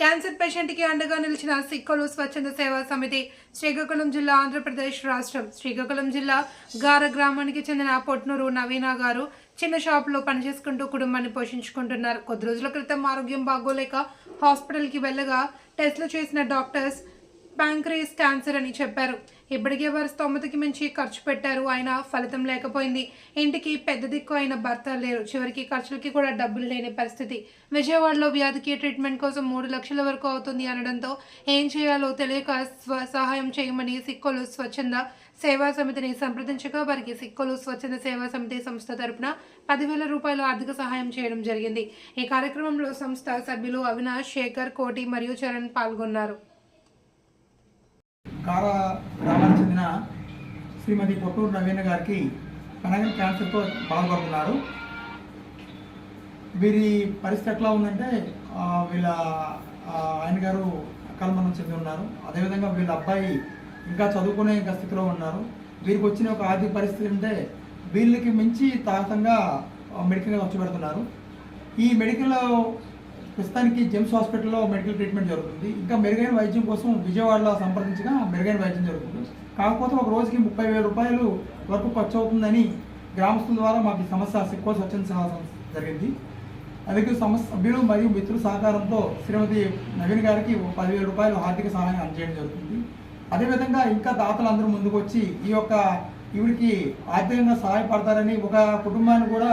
Cancer పేషెంట్కి అండగా నిలిచిన సిక్కలు స్వచ్ఛంద సేవా సమితి శ్రీకాకుళం జిల్లా ఆంధ్రప్రదేశ్ రాష్ట్రం. శ్రీకాకుళం జిల్లా గార గ్రామానికి చెందిన పొట్నూరు నవీన గారు చిన్న షాపులో పనిచేసుకుంటూ కుటుంబాన్ని పోషించుకుంటున్నారు. కొద్ది రోజుల క్రితం ఆరోగ్యం బాగోలేక హాస్పిటల్కి వెళ్ళగా టెస్టులు చేసిన డాక్టర్స్ ప్యాంక్రీస్ క్యాన్సర్ అని చెప్పారు. ఇప్పటికే వారి స్తోమతకి మించి ఖర్చు పెట్టారు. అయినా ఫలితం లేకపోయింది. ఇంటికి పెద్ద దిక్కు అయిన భర్త లేరు. చివరికి ఖర్చులకి కూడా డబ్బులు లేని పరిస్థితి. విజయవాడలో వ్యాధికి ట్రీట్మెంట్ కోసం మూడు లక్షల వరకు అవుతుంది అనడంతో ఏం చేయాలో తెలియక స్వ సహాయం చేయమని సిక్కులు స్వచ్ఛంద సేవా సమితిని సంప్రదించగా వారికి సిక్కులు స్వచ్ఛంద సేవా సమితి సంస్థ తరపున పదివేల రూపాయలు ఆర్థిక సహాయం చేయడం జరిగింది. ఈ కార్యక్రమంలో సంస్థ సభ్యులు అవినాష్ శేఖర్ కోటి మరియు చరణ్ పాల్గొన్నారు. కారా గ్రామానికి చెందిన శ్రీమతి పొట్టూరు నవీన గారికి కనగన్ క్యాన్సర్తో బాధపడుతున్నారు. వీరి పరిస్థితి ఎట్లా ఉందంటే వీళ్ళ ఆయన గారు కల్మనం చెంది ఉన్నారు. అదేవిధంగా వీళ్ళ అబ్బాయి ఇంకా చదువుకునే స్థితిలో ఉన్నారు. వీరికి వచ్చిన ఒక ఆర్థిక పరిస్థితి అంటే వీళ్ళకి మించి తాతంగా మెడికల్గా వచ్చి పెడుతున్నారు. ఈ మెడికల్ ప్రస్తుతానికి జెమ్స్ హాస్పిటల్లో మెడికల్ ట్రీట్మెంట్ జరుగుతుంది. ఇంకా మెరుగైన వైద్యం కోసం విజయవాడలో సంప్రదించగా మెరుగైన వైద్యం జరుగుతుంది. కాకపోతే ఒక రోజుకి ముప్పై వేల రూపాయలు వరకు ఖర్చు అవుతుందని గ్రామస్తుల ద్వారా మాకు ఈ సమస్య ఎక్కువ స్వచ్ఛంద జరిగింది. అందుకే సమస్య సభ్యులు మరియు మిత్రుల సహకారంతో శ్రీమతి నవీన్ గారికి ఒక పదివేల రూపాయలు ఆర్థిక సహాయం అందజేయడం జరుగుతుంది. అదేవిధంగా ఇంకా దాతలు అందరూ ముందుకు వచ్చి ఈ యొక్క ఈవిడికి ఆర్థికంగా సహాయపడతారని ఒక కుటుంబాన్ని కూడా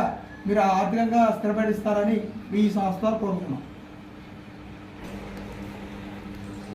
మీరు ఆర్థికంగా స్థిరపడిస్తారని మీ సంస్థ కోరుతున్నాం.